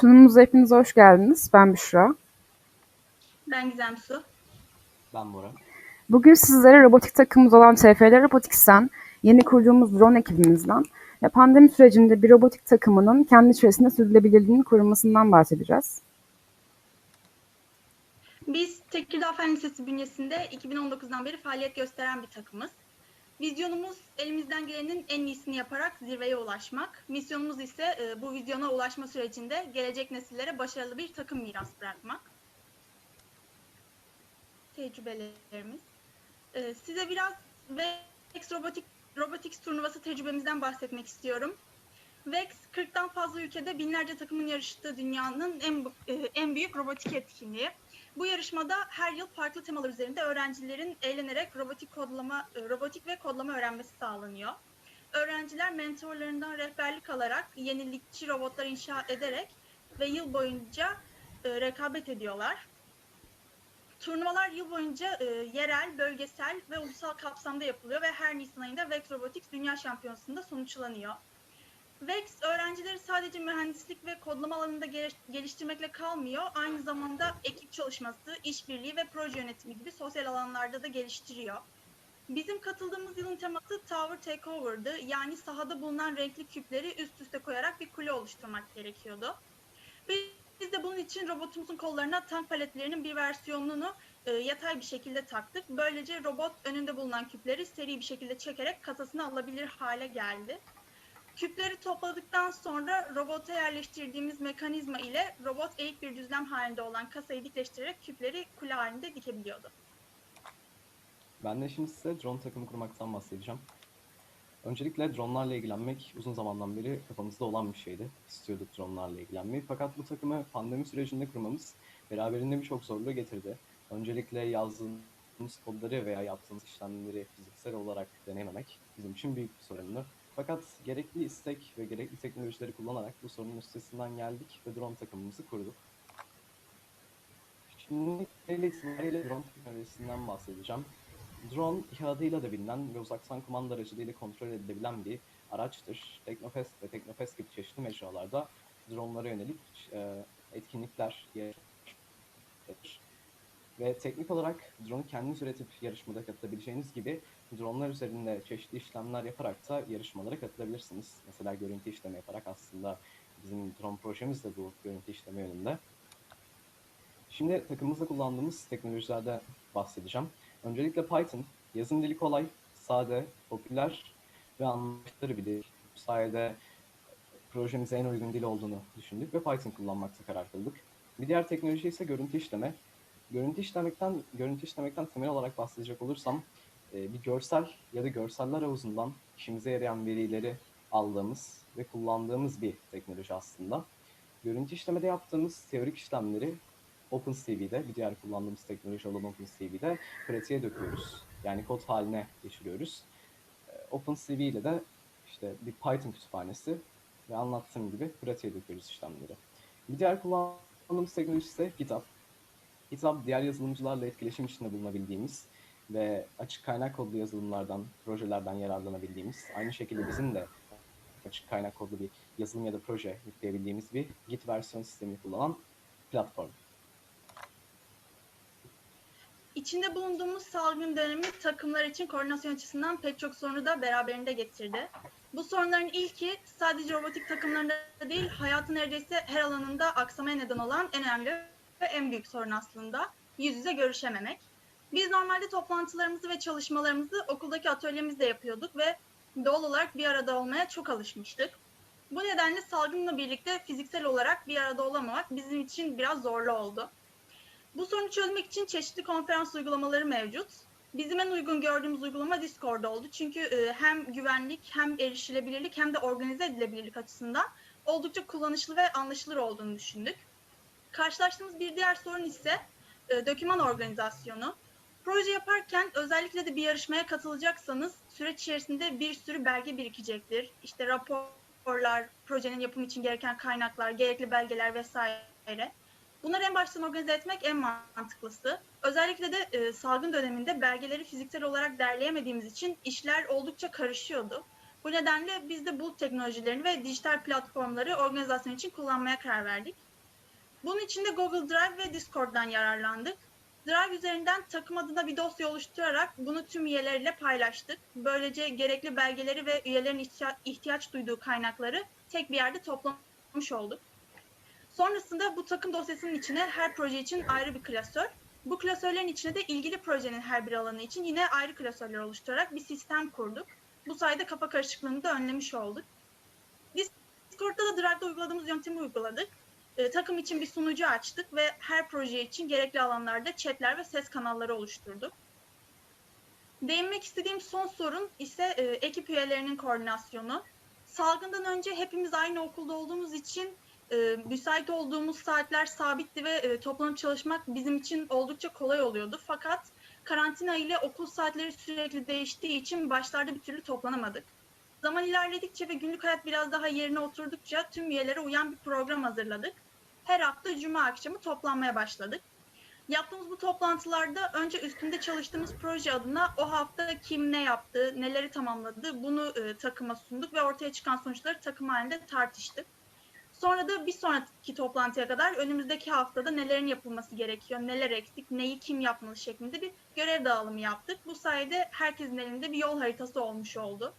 Sunumumuza hepiniz hoş geldiniz. Ben Büşra. Ben Gizem Su. Ben Bora. Bugün sizlere robotik takımımız olan TFL Robotics'ten yeni kurduğumuz drone ekibimizden ve pandemi sürecinde bir robotik takımının kendi içerisinde sürdürülebilirliğinin korunmasından bahsedeceğiz. Biz Tekirdağ Fen Lisesi bünyesinde 2019'dan beri faaliyet gösteren bir takımız. Vizyonumuz elimizden gelenin en iyisini yaparak zirveye ulaşmak. Misyonumuz ise e, bu vizyona ulaşma sürecinde gelecek nesillere başarılı bir takım miras bırakmak. Tecrübelerimiz. E, Size biraz VEX Robotik, Robotics turnuvası tecrübemizden bahsetmek istiyorum. VEX 40'tan fazla ülkede binlerce takımın yarıştığı dünyanın en, e, en büyük robotik etkinliği. Bu yarışmada her yıl farklı temalar üzerinde öğrencilerin eğlenerek robotik kodlama, e, robotik ve kodlama öğrenmesi sağlanıyor. Öğrenciler mentorlarından rehberlik alarak yenilikçi robotlar inşa ederek ve yıl boyunca e, rekabet ediyorlar. Turnuvalar yıl boyunca e, yerel, bölgesel ve ulusal kapsamda yapılıyor ve her Nisan ayında Vex Robotics Dünya Şampiyonası'nda sonuçlanıyor. VEX öğrencileri sadece mühendislik ve kodlama alanında geliş- geliştirmekle kalmıyor. Aynı zamanda ekip çalışması, işbirliği ve proje yönetimi gibi sosyal alanlarda da geliştiriyor. Bizim katıldığımız yılın teması Tower Takeover'dı. Yani sahada bulunan renkli küpleri üst üste koyarak bir kule oluşturmak gerekiyordu. Biz de bunun için robotumuzun kollarına tank paletlerinin bir versiyonunu e, yatay bir şekilde taktık. Böylece robot önünde bulunan küpleri seri bir şekilde çekerek kasasına alabilir hale geldi. Küpleri topladıktan sonra robota yerleştirdiğimiz mekanizma ile robot eğik bir düzlem halinde olan kasayı dikleştirerek küpleri kule halinde dikebiliyordu. Ben de şimdi size drone takımı kurmaktan bahsedeceğim. Öncelikle dronlarla ilgilenmek uzun zamandan beri kafamızda olan bir şeydi. İstiyorduk dronlarla ilgilenmeyi. Fakat bu takımı pandemi sürecinde kurmamız beraberinde birçok zorluğu getirdi. Öncelikle yazdığımız kodları veya yaptığımız işlemleri fiziksel olarak denememek bizim için büyük bir sorundu. Fakat gerekli istek ve gerekli teknolojileri kullanarak bu sorunun üstesinden geldik ve drone takımımızı kurduk. Şimdi itibariyle drone teknolojisinden bahsedeceğim. Drone İHA adıyla da bilinen ve uzaktan kumanda aracılığıyla kontrol edilebilen bir araçtır. Teknofest ve Teknofest gibi çeşitli mecralarda dronlara yönelik e, etkinlikler yer. Ve teknik olarak drone'u kendiniz üretip yarışmada katılabileceğiniz gibi dronlar üzerinde çeşitli işlemler yaparak da yarışmalara katılabilirsiniz. Mesela görüntü işleme yaparak aslında bizim drone projemiz de bu görüntü işleme yönünde. Şimdi takımımızda kullandığımız teknolojilerde bahsedeceğim. Öncelikle Python, yazım dili kolay, sade, popüler ve anlaşılır bir dil. Bu sayede projemize en uygun dil olduğunu düşündük ve Python kullanmakta karar kıldık. Bir diğer teknoloji ise görüntü işleme. Görüntü işlemekten, görüntü işlemekten temel olarak bahsedecek olursam, e, bir görsel ya da görseller havuzundan işimize yarayan verileri aldığımız ve kullandığımız bir teknoloji aslında. Görüntü işlemede yaptığımız teorik işlemleri OpenCV'de, bir diğer kullandığımız teknoloji olan OpenCV'de pratiğe döküyoruz. Yani kod haline geçiriyoruz. Ee, OpenCV ile de işte bir Python kütüphanesi ve anlattığım gibi pratiğe döküyoruz işlemleri. Bir diğer kullandığımız teknoloji ise GitHub. GitHub diğer yazılımcılarla etkileşim içinde bulunabildiğimiz ve açık kaynak kodlu yazılımlardan, projelerden yararlanabildiğimiz, aynı şekilde bizim de açık kaynak kodlu bir yazılım ya da proje yükleyebildiğimiz bir Git versiyon sistemini kullanan platform. İçinde bulunduğumuz salgın dönemi takımlar için koordinasyon açısından pek çok sorunu da beraberinde getirdi. Bu sorunların ilki sadece robotik takımlarında değil, hayatın neredeyse her alanında aksamaya neden olan en önemli en büyük sorun aslında yüz yüze görüşememek. Biz normalde toplantılarımızı ve çalışmalarımızı okuldaki atölyemizde yapıyorduk ve doğal olarak bir arada olmaya çok alışmıştık. Bu nedenle salgınla birlikte fiziksel olarak bir arada olamamak bizim için biraz zorlu oldu. Bu sorunu çözmek için çeşitli konferans uygulamaları mevcut. Bizim en uygun gördüğümüz uygulama Discord oldu. Çünkü e, hem güvenlik hem erişilebilirlik hem de organize edilebilirlik açısından oldukça kullanışlı ve anlaşılır olduğunu düşündük. Karşılaştığımız bir diğer sorun ise e, doküman organizasyonu. Proje yaparken özellikle de bir yarışmaya katılacaksanız süreç içerisinde bir sürü belge birikecektir. İşte raporlar, projenin yapımı için gereken kaynaklar, gerekli belgeler vesaire. Bunları en baştan organize etmek en mantıklısı. Özellikle de e, salgın döneminde belgeleri fiziksel olarak derleyemediğimiz için işler oldukça karışıyordu. Bu nedenle biz de bulut teknolojilerini ve dijital platformları organizasyon için kullanmaya karar verdik. Bunun için de Google Drive ve Discord'dan yararlandık. Drive üzerinden takım adına bir dosya oluşturarak bunu tüm üyeleriyle paylaştık. Böylece gerekli belgeleri ve üyelerin ihtiya- ihtiyaç duyduğu kaynakları tek bir yerde toplamış olduk. Sonrasında bu takım dosyasının içine her proje için ayrı bir klasör, bu klasörlerin içine de ilgili projenin her bir alanı için yine ayrı klasörler oluşturarak bir sistem kurduk. Bu sayede kafa karışıklığını da önlemiş olduk. Discord'da da Drive'da uyguladığımız yöntemi uyguladık. Ee, takım için bir sunucu açtık ve her proje için gerekli alanlarda chatler ve ses kanalları oluşturduk. Değinmek istediğim son sorun ise e, ekip üyelerinin koordinasyonu. Salgından önce hepimiz aynı okulda olduğumuz için e, müsait olduğumuz saatler sabitti ve e, toplanıp çalışmak bizim için oldukça kolay oluyordu. Fakat karantina ile okul saatleri sürekli değiştiği için başlarda bir türlü toplanamadık. Zaman ilerledikçe ve günlük hayat biraz daha yerine oturdukça tüm üyelere uyan bir program hazırladık. Her hafta cuma akşamı toplanmaya başladık. Yaptığımız bu toplantılarda önce üstünde çalıştığımız proje adına o hafta kim ne yaptı, neleri tamamladı bunu e, takıma sunduk ve ortaya çıkan sonuçları takım halinde tartıştık. Sonra da bir sonraki toplantıya kadar önümüzdeki haftada nelerin yapılması gerekiyor, neler eksik, neyi kim yapmalı şeklinde bir görev dağılımı yaptık. Bu sayede herkesin elinde bir yol haritası olmuş oldu.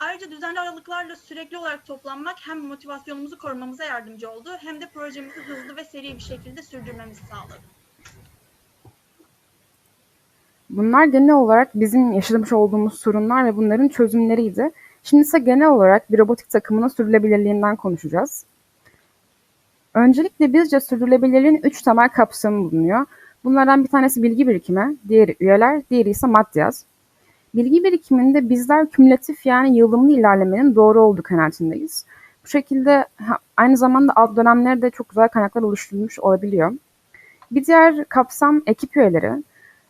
Ayrıca düzenli aralıklarla sürekli olarak toplanmak hem motivasyonumuzu korumamıza yardımcı oldu hem de projemizi hızlı ve seri bir şekilde sürdürmemizi sağladı. Bunlar genel olarak bizim yaşamış olduğumuz sorunlar ve bunların çözümleriydi. Şimdi ise genel olarak bir robotik takımının sürdürülebilirliğinden konuşacağız. Öncelikle bizce sürdürülebilirliğin üç temel kapsamı bulunuyor. Bunlardan bir tanesi bilgi birikimi, diğeri üyeler, diğeri ise maddiyat. Bilgi birikiminde bizler kümülatif yani yığılımlı ilerlemenin doğru olduğu kanaatindeyiz. Bu şekilde aynı zamanda alt dönemlerde de çok güzel kaynaklar oluşturulmuş olabiliyor. Bir diğer kapsam ekip üyeleri.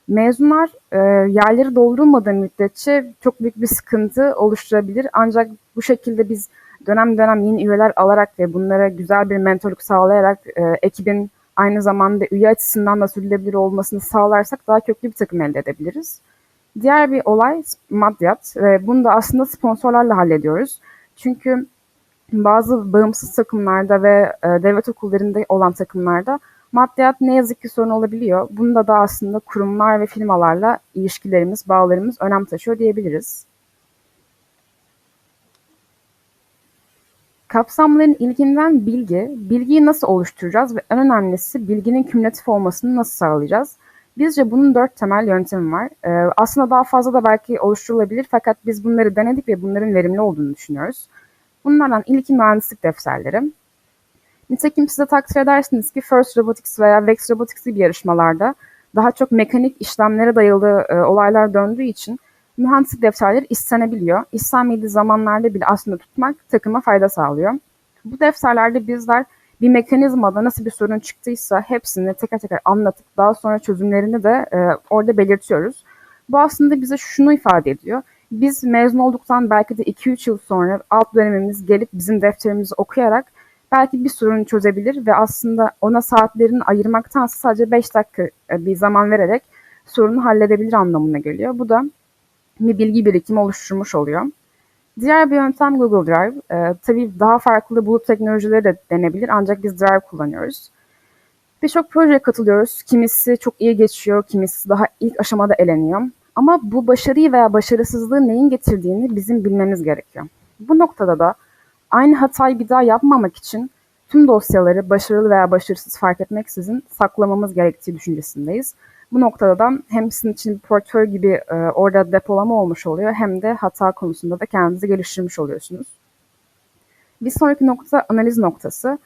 Mezunlar e, yerleri doldurulmadığı müddetçe çok büyük bir sıkıntı oluşturabilir. Ancak bu şekilde biz dönem dönem yeni üyeler alarak ve bunlara güzel bir mentorluk sağlayarak e, ekibin aynı zamanda üye açısından da sürdürülebilir olmasını sağlarsak daha köklü bir takım elde edebiliriz. Diğer bir olay maddiyat ve bunu da aslında sponsorlarla hallediyoruz. Çünkü bazı bağımsız takımlarda ve e, devlet okullarında olan takımlarda maddiyat ne yazık ki sorun olabiliyor. Bunda da aslında kurumlar ve firmalarla ilişkilerimiz, bağlarımız önem taşıyor diyebiliriz. Kapsamların ilginden bilgi, bilgiyi nasıl oluşturacağız ve en önemlisi bilginin kümülatif olmasını nasıl sağlayacağız? Bizce bunun dört temel yöntemi var. Ee, aslında daha fazla da belki oluşturulabilir fakat biz bunları denedik ve bunların verimli olduğunu düşünüyoruz. Bunlardan ilki mühendislik defterleri. Nitekim size takdir edersiniz ki First Robotics veya Vex Robotics gibi yarışmalarda daha çok mekanik işlemlere dayalı e, olaylar döndüğü için mühendislik defterleri istenebiliyor. İstenmediği zamanlarda bile aslında tutmak takıma fayda sağlıyor. Bu defterlerde bizler bir mekanizmada nasıl bir sorun çıktıysa hepsini teker teker anlatıp daha sonra çözümlerini de e, orada belirtiyoruz. Bu aslında bize şunu ifade ediyor. Biz mezun olduktan belki de 2-3 yıl sonra alt dönemimiz gelip bizim defterimizi okuyarak belki bir sorunu çözebilir ve aslında ona saatlerini ayırmaktansa sadece 5 dakika e, bir zaman vererek sorunu halledebilir anlamına geliyor. Bu da bir bilgi birikimi oluşturmuş oluyor. Diğer bir yöntem Google Drive. Ee, tabii daha farklı bulut teknolojileri de denebilir ancak biz Drive kullanıyoruz. Birçok projeye katılıyoruz. Kimisi çok iyi geçiyor, kimisi daha ilk aşamada eleniyor. Ama bu başarıyı veya başarısızlığı neyin getirdiğini bizim bilmemiz gerekiyor. Bu noktada da aynı hatayı bir daha yapmamak için tüm dosyaları başarılı veya başarısız fark etmeksizin saklamamız gerektiği düşüncesindeyiz. Bu noktada da hem sizin için bir portföy gibi e, orada depolama olmuş oluyor hem de hata konusunda da kendinizi geliştirmiş oluyorsunuz. Bir sonraki nokta analiz noktası.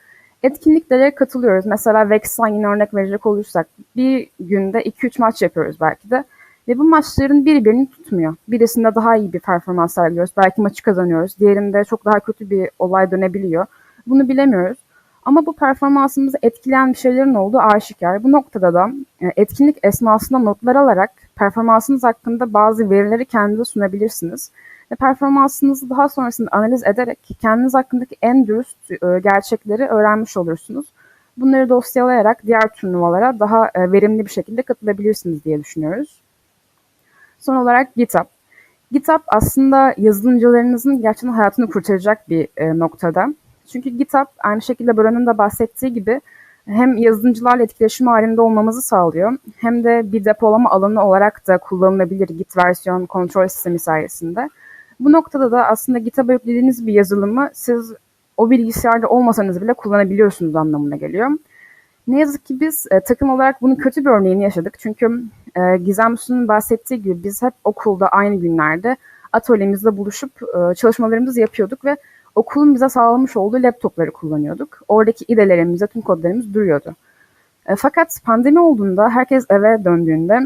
Etkinliklere katılıyoruz. Mesela Vex'ten yine örnek verecek olursak bir günde 2-3 maç yapıyoruz belki de. Ve bu maçların biri birini tutmuyor. Birisinde daha iyi bir performans sergiliyoruz. Belki maçı kazanıyoruz. Diğerinde çok daha kötü bir olay dönebiliyor. Bunu bilemiyoruz. Ama bu performansımızı etkileyen bir şeylerin olduğu aşikar. Bu noktada da e, etkinlik esnasında notlar alarak performansınız hakkında bazı verileri kendinize sunabilirsiniz. Ve performansınızı daha sonrasında analiz ederek kendiniz hakkındaki en dürüst e, gerçekleri öğrenmiş olursunuz. Bunları dosyalayarak diğer turnuvalara daha e, verimli bir şekilde katılabilirsiniz diye düşünüyoruz. Son olarak GitHub. GitHub aslında yazılımcılarınızın gerçekten hayatını kurtaracak bir noktada. Çünkü GitHub aynı şekilde Buran'ın da bahsettiği gibi hem yazılımcılarla etkileşim halinde olmamızı sağlıyor hem de bir depolama alanı olarak da kullanılabilir Git versiyon kontrol sistemi sayesinde. Bu noktada da aslında GitHub'a yüklediğiniz bir yazılımı siz o bilgisayarda olmasanız bile kullanabiliyorsunuz anlamına geliyor. Ne yazık ki biz e, takım olarak bunun kötü bir örneğini yaşadık. Çünkü e, Gizem Su'nun bahsettiği gibi biz hep okulda aynı günlerde atölyemizde buluşup e, çalışmalarımızı yapıyorduk ve okulun bize sağlamış olduğu laptopları kullanıyorduk. Oradaki idelerimizde tüm kodlarımız duruyordu. E, fakat pandemi olduğunda herkes eve döndüğünde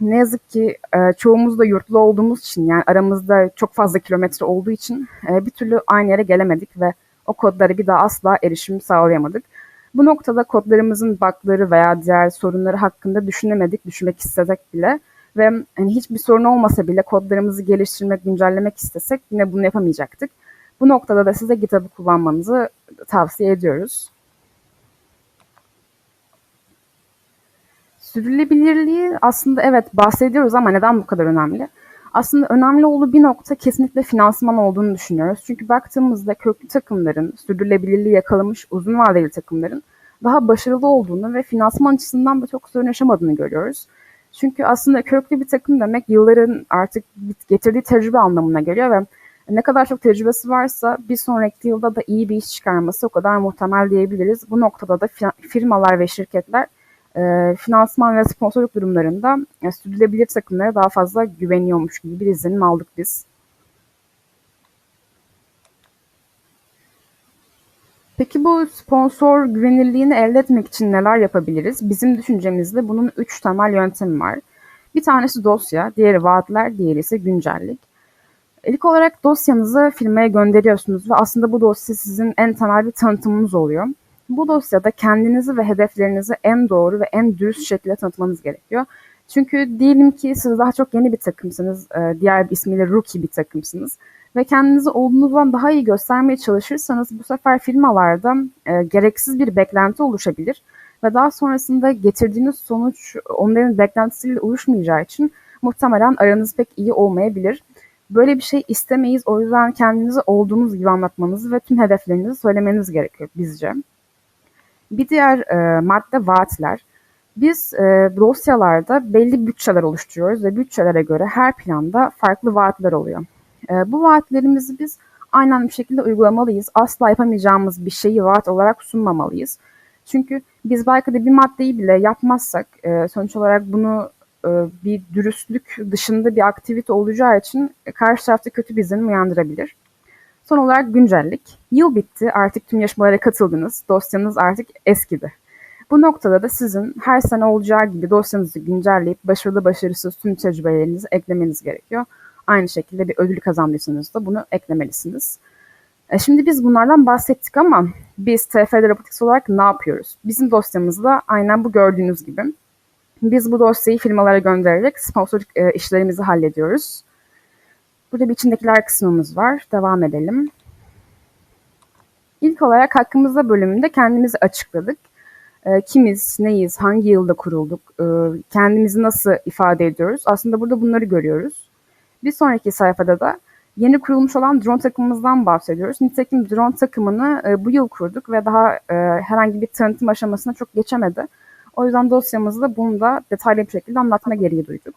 ne yazık ki e, çoğumuz da yurtlu olduğumuz için yani aramızda çok fazla kilometre olduğu için e, bir türlü aynı yere gelemedik ve o kodlara bir daha asla erişim sağlayamadık. Bu noktada kodlarımızın bug'ları veya diğer sorunları hakkında düşünemedik, düşünmek istesek bile ve hani hiçbir sorun olmasa bile kodlarımızı geliştirmek, güncellemek istesek yine bunu yapamayacaktık. Bu noktada da size GitHub'ı kullanmanızı tavsiye ediyoruz. Sürdürülebilirliği aslında evet bahsediyoruz ama neden bu kadar önemli? Aslında önemli olduğu bir nokta kesinlikle finansman olduğunu düşünüyoruz. Çünkü baktığımızda köklü takımların, sürdürülebilirliği yakalamış uzun vadeli takımların daha başarılı olduğunu ve finansman açısından da çok sorun yaşamadığını görüyoruz. Çünkü aslında köklü bir takım demek yılların artık getirdiği tecrübe anlamına geliyor ve ne kadar çok tecrübesi varsa bir sonraki yılda da iyi bir iş çıkarması o kadar muhtemel diyebiliriz. Bu noktada da firmalar ve şirketler e, finansman ve sponsorluk durumlarında e, sürdürülebilir takımlara daha fazla güveniyormuş gibi bir izlenim aldık biz. Peki bu sponsor güvenilirliğini elde etmek için neler yapabiliriz? Bizim düşüncemizde bunun üç temel yöntemi var. Bir tanesi dosya, diğeri vaatler, diğeri ise güncellik. İlk olarak dosyanızı firmaya gönderiyorsunuz ve aslında bu dosya sizin en temel bir tanıtımınız oluyor. Bu dosyada kendinizi ve hedeflerinizi en doğru ve en dürüst şekilde tanıtmanız gerekiyor. Çünkü diyelim ki siz daha çok yeni bir takımsınız, diğer bir ismiyle rookie bir takımsınız ve kendinizi olduğunuzdan daha iyi göstermeye çalışırsanız bu sefer firmalarda e, gereksiz bir beklenti oluşabilir ve daha sonrasında getirdiğiniz sonuç onların beklentisiyle uyuşmayacağı için muhtemelen aranız pek iyi olmayabilir. Böyle bir şey istemeyiz. O yüzden kendinizi olduğunuz gibi anlatmanızı ve tüm hedeflerinizi söylemeniz gerekiyor bizce. Bir diğer e, madde vaatler. Biz e, dosyalarda belli bütçeler oluşturuyoruz ve bütçelere göre her planda farklı vaatler oluyor. E, bu vaatlerimizi biz aynen bir şekilde uygulamalıyız. Asla yapamayacağımız bir şeyi vaat olarak sunmamalıyız. Çünkü biz belki de bir maddeyi bile yapmazsak e, sonuç olarak bunu bir dürüstlük dışında bir aktivite olacağı için karşı tarafta kötü bir izlenim uyandırabilir. Son olarak güncellik. Yıl bitti, artık tüm yarışmalara katıldınız, dosyanız artık eskidi. Bu noktada da sizin her sene olacağı gibi dosyanızı güncelleyip başarılı başarısız tüm tecrübelerinizi eklemeniz gerekiyor. Aynı şekilde bir ödül kazandıysanız da bunu eklemelisiniz. E şimdi biz bunlardan bahsettik ama biz TFD Robotics olarak ne yapıyoruz? Bizim dosyamızda aynen bu gördüğünüz gibi. Biz bu dosyayı firmalara göndererek sponsorluk e, işlerimizi hallediyoruz. Burada bir içindekiler kısmımız var. Devam edelim. İlk olarak hakkımızda bölümünde kendimizi açıkladık. E, kimiz, neyiz, hangi yılda kurulduk, e, kendimizi nasıl ifade ediyoruz? Aslında burada bunları görüyoruz. Bir sonraki sayfada da yeni kurulmuş olan drone takımımızdan bahsediyoruz. Nitekim drone takımını e, bu yıl kurduk ve daha e, herhangi bir tanıtım aşamasına çok geçemedi. O yüzden dosyamızda bunu da detaylı bir şekilde anlatma gereği duyduk.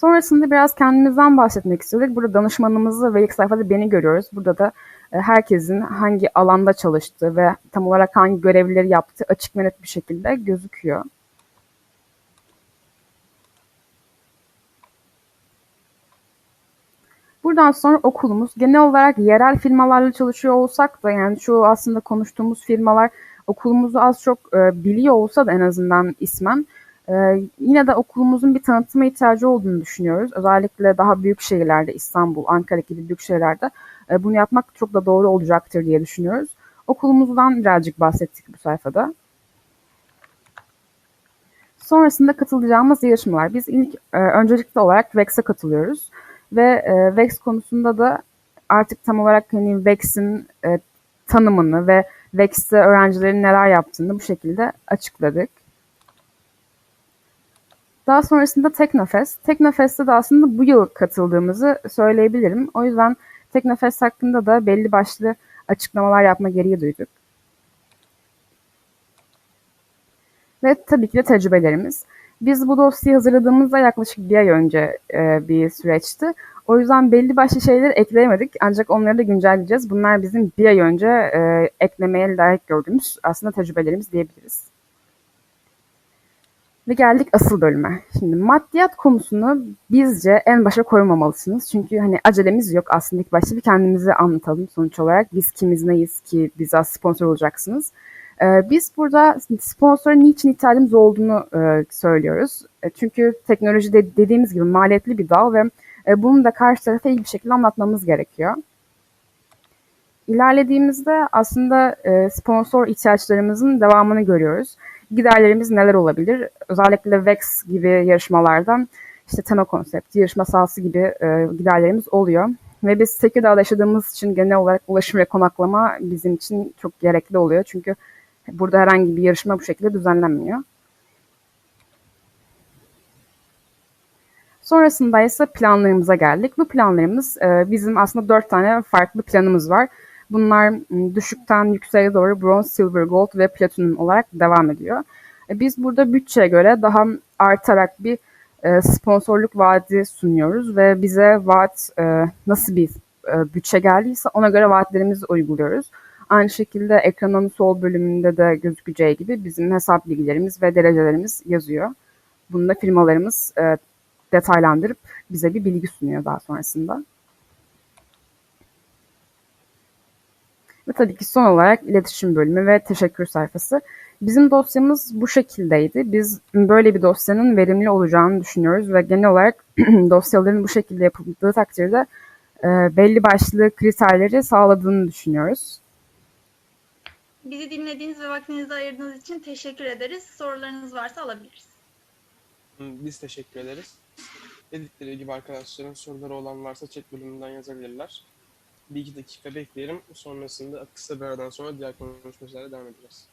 Sonrasında biraz kendimizden bahsetmek istedik. Burada danışmanımızı ve ilk sayfada beni görüyoruz. Burada da e, herkesin hangi alanda çalıştığı ve tam olarak hangi görevleri yaptığı açık ve net bir şekilde gözüküyor. Buradan sonra okulumuz genel olarak yerel firmalarla çalışıyor olsak da yani şu aslında konuştuğumuz firmalar okulumuzu az çok e, biliyor olsa da en azından ismen e, yine de okulumuzun bir tanıtıma ihtiyacı olduğunu düşünüyoruz. Özellikle daha büyük şehirlerde İstanbul, Ankara gibi büyük şehirlerde e, bunu yapmak çok da doğru olacaktır diye düşünüyoruz. Okulumuzdan birazcık bahsettik bu sayfada. Sonrasında katılacağımız yarışmalar. Biz ilk e, öncelikli olarak VEX'e katılıyoruz. Ve e, VEX konusunda da artık tam olarak hani VEX'in e, tanımını ve VEX'te öğrencilerin neler yaptığını bu şekilde açıkladık. Daha sonrasında Teknofest. Teknofest'te de aslında bu yıl katıldığımızı söyleyebilirim. O yüzden Teknofest hakkında da belli başlı açıklamalar yapma gereği duyduk. Ve tabii ki de tecrübelerimiz. Biz bu dosyayı hazırladığımızda yaklaşık bir ay önce e, bir süreçti. O yüzden belli başlı şeyleri ekleyemedik ancak onları da güncelleyeceğiz. Bunlar bizim bir ay önce e, eklemeye layık gördüğümüz aslında tecrübelerimiz diyebiliriz. Ve geldik asıl bölüme. Şimdi maddiyat konusunu bizce en başa koymamalısınız. Çünkü hani acelemiz yok aslında ilk başta bir kendimizi anlatalım sonuç olarak. Biz kimiz neyiz ki bize sponsor olacaksınız. Ee, biz burada sponsora niçin ihtiyacımız olduğunu e, söylüyoruz. E, çünkü teknoloji de dediğimiz gibi maliyetli bir dal ve e, bunu da karşı tarafa iyi bir şekilde anlatmamız gerekiyor. İlerlediğimizde aslında e, sponsor ihtiyaçlarımızın devamını görüyoruz. Giderlerimiz neler olabilir? Özellikle VEX gibi yarışmalardan işte tema konsept, yarışma sahası gibi giderlerimiz oluyor. Ve biz Tekirdağ'da yaşadığımız için genel olarak ulaşım ve konaklama bizim için çok gerekli oluyor. Çünkü burada herhangi bir yarışma bu şekilde düzenlenmiyor. Sonrasında ise planlarımıza geldik. Bu planlarımız e, bizim aslında dört tane farklı planımız var. Bunlar düşükten yükseğe doğru bronze, silver, gold ve platinum olarak devam ediyor. E, biz burada bütçeye göre daha artarak bir e, sponsorluk vaadi sunuyoruz ve bize vaat nasıl bir bütçe geldiyse ona göre vaatlerimizi uyguluyoruz. Aynı şekilde ekranın sol bölümünde de gözükeceği gibi bizim hesap bilgilerimiz ve derecelerimiz yazıyor. Bunu da firmalarımız e, detaylandırıp bize bir bilgi sunuyor daha sonrasında. Ve tabii ki son olarak iletişim bölümü ve teşekkür sayfası. Bizim dosyamız bu şekildeydi. Biz böyle bir dosyanın verimli olacağını düşünüyoruz ve genel olarak dosyaların bu şekilde yapıldığı takdirde e, belli başlı kriterleri sağladığını düşünüyoruz. Bizi dinlediğiniz ve vaktinizi ayırdığınız için teşekkür ederiz. Sorularınız varsa alabiliriz. Biz teşekkür ederiz. Dedikleri gibi arkadaşların soruları olan varsa chat bölümünden yazabilirler. Bir iki dakika bekleyelim. Sonrasında kısa bir aradan sonra diğer konuşmalarla devam edeceğiz.